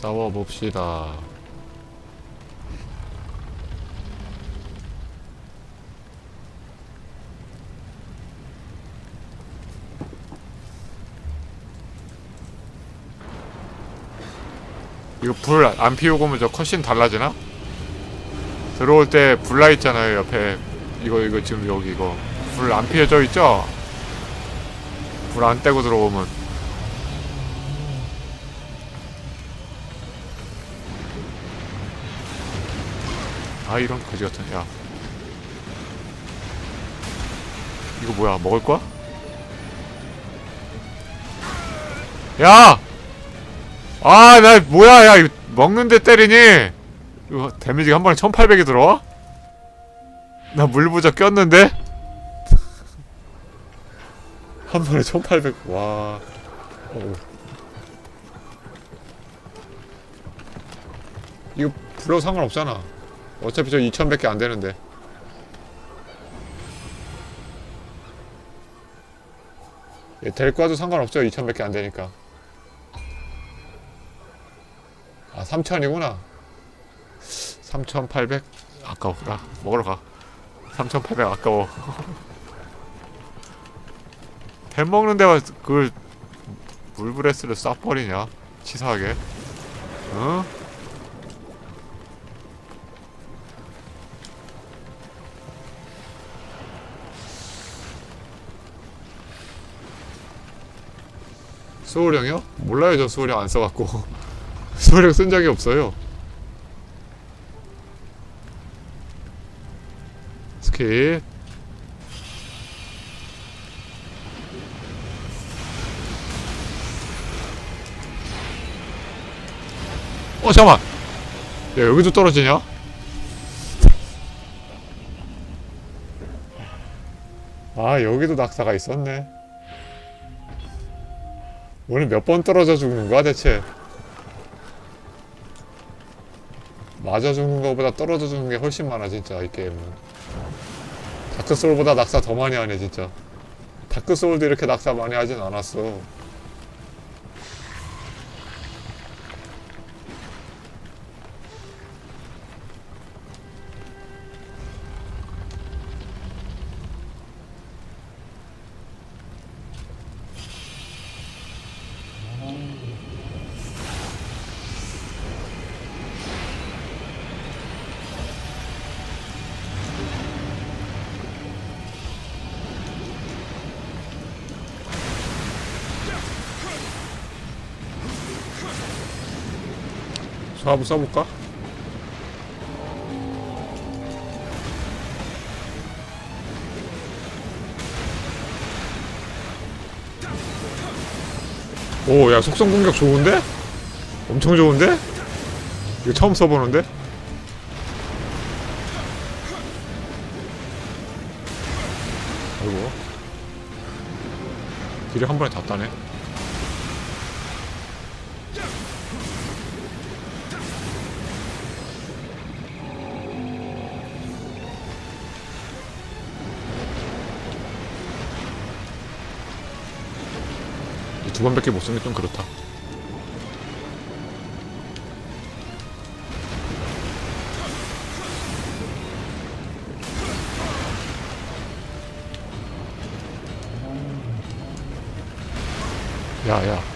싸워봅시다. 이거 불 안 피우고 오면 저 컷신 달라지나? 들어올 때 불 나 있잖아요 옆에 이거 이거 지금 여기 이거 불 안 피워져 있죠? 불 안 떼고 들어오면 아 이런 거지 같은 야 이거 뭐야 먹을 거야? 야! 아 나 뭐야 야 이거 먹는데 때리니 이거 데미지가 한 번에 1800이 들어와? 나 물부자 꼈는데? 한 번에 1800 와... 어우. 이거 불러 상관없잖아 어차피 저 2000밖에 안 되는데. 얘 데리고 와도 상관없죠 2000밖에 안 되니까. 아 3000이구나. 3800 아까워 야 먹으러 가. 3800 아까워. 뱀 먹는 데가 그걸 물브레스를 쏴버리냐? 치사하게. 어? 수호령이요? 몰라요 저 수호령 안 써갖고. 수호령 쓴 적이 없어요. 스킵. 어 잠깐만. 야 여기도 떨어지냐? 아 여기도 낙사가 있었네 오늘 몇 번 떨어져 죽는 거야 대체? 맞아 죽는 거보다 떨어져 죽는 게 훨씬 많아 진짜 이 게임은. 다크소울보다 낙사 더 많이 하네 진짜. 다크소울도 이렇게 낙사 많이 하진 않았어 저 한번 써볼까? 오, 야, 속성 공격 좋은데? 엄청 좋은데? 이거 처음 써보는데? 아이고. 딜이 한 번에 다 따네. 두 번밖에 못 쓰는 게 좀 그렇다. 야, 야.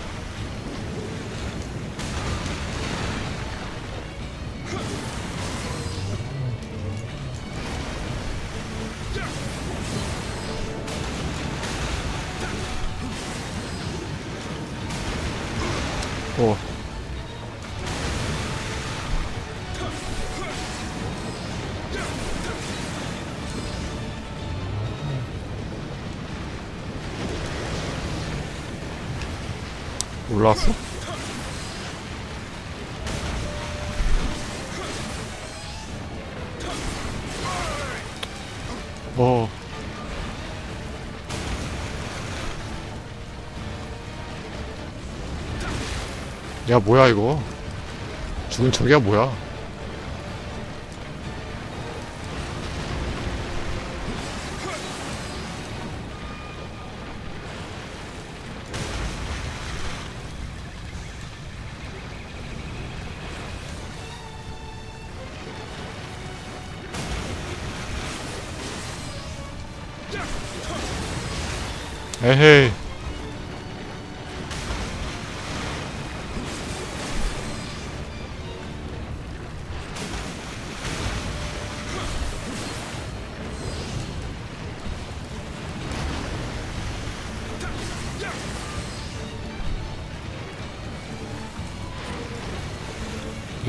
오. 올라왔어? 어. 야 뭐야 이거? 죽은 척이야 뭐야? 에헤이.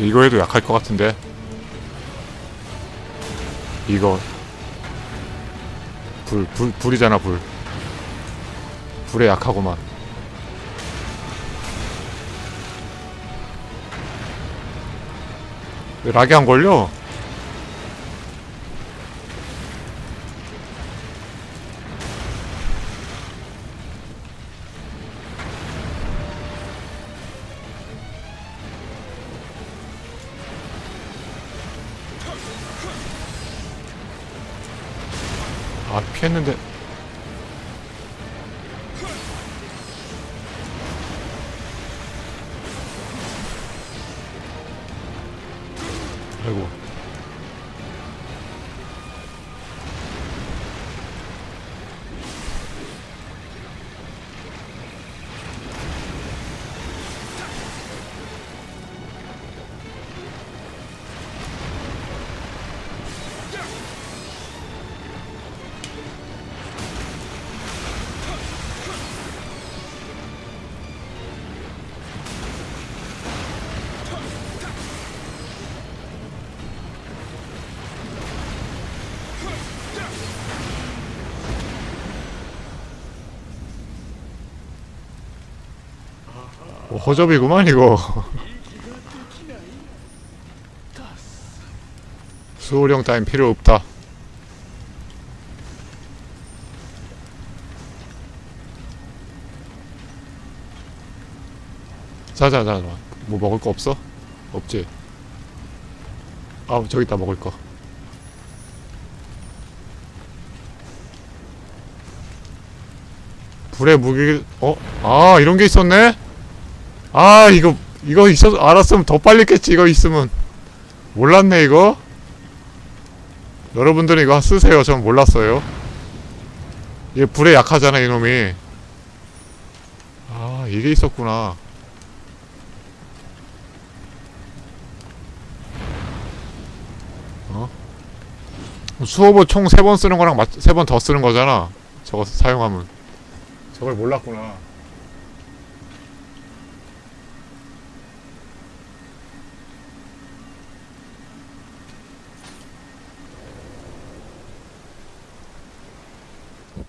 이거 해도 약할 것 같은데. 이거 불, 불, 불이잖아, 불. 불에 약하고만. 왜 락이 안 걸려? 했는데. 아이고. 어, 허접이구만 이거 수호령 따윈 필요 없다 자자 자 뭐 먹을 거 없어? 없지 아 저기 있다 먹을 거 불의 무기 어? 아 이런 게 있었네? 아 이거 이거 있어 알았으면 더 빨리 깼지 이거 있으면. 몰랐네 이거. 여러분들은 이거 쓰세요. 전 몰랐어요. 얘 불에 약하잖아 이놈이. 아 이게 있었구나. 어? 수호보 총 세 번 쓰는 거랑 세 번 더 쓰는 거잖아. 저거 사용하면. 저걸 몰랐구나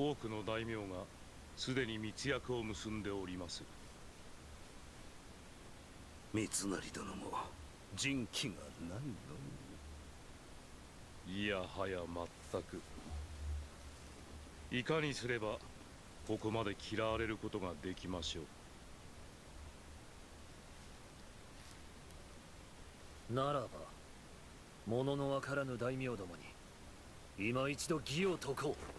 多くの大名がすでに密約を結んでおります。三成殿も人気がないのいやはや全く。いかにすればここまで嫌われることができましょう。ならば物のわからぬ大名どもに今一度義を解こう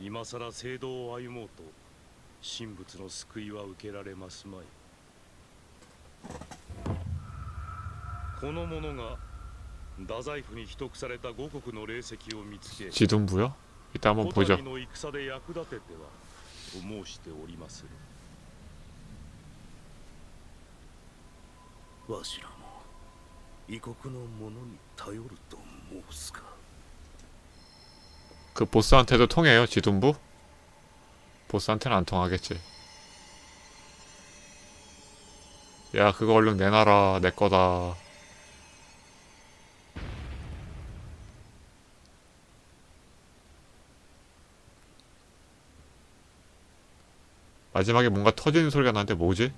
今さら聖堂を歩もうと神仏の救いは受けられますまいこの者が太宰府に秘匿された五国の霊石を見つけ 지dun부요? 이따 한번 小 보죠 谷の戦で役立ててはと申しておりまするわしらも 異国の者に頼ると申すか 그 보스한테도 통해요 지dun부? 보스한테는 안 통하겠지 야 그거 얼른 내놔라 내 거다 마지막에 뭔가 터지는 소리가 나는데 뭐지?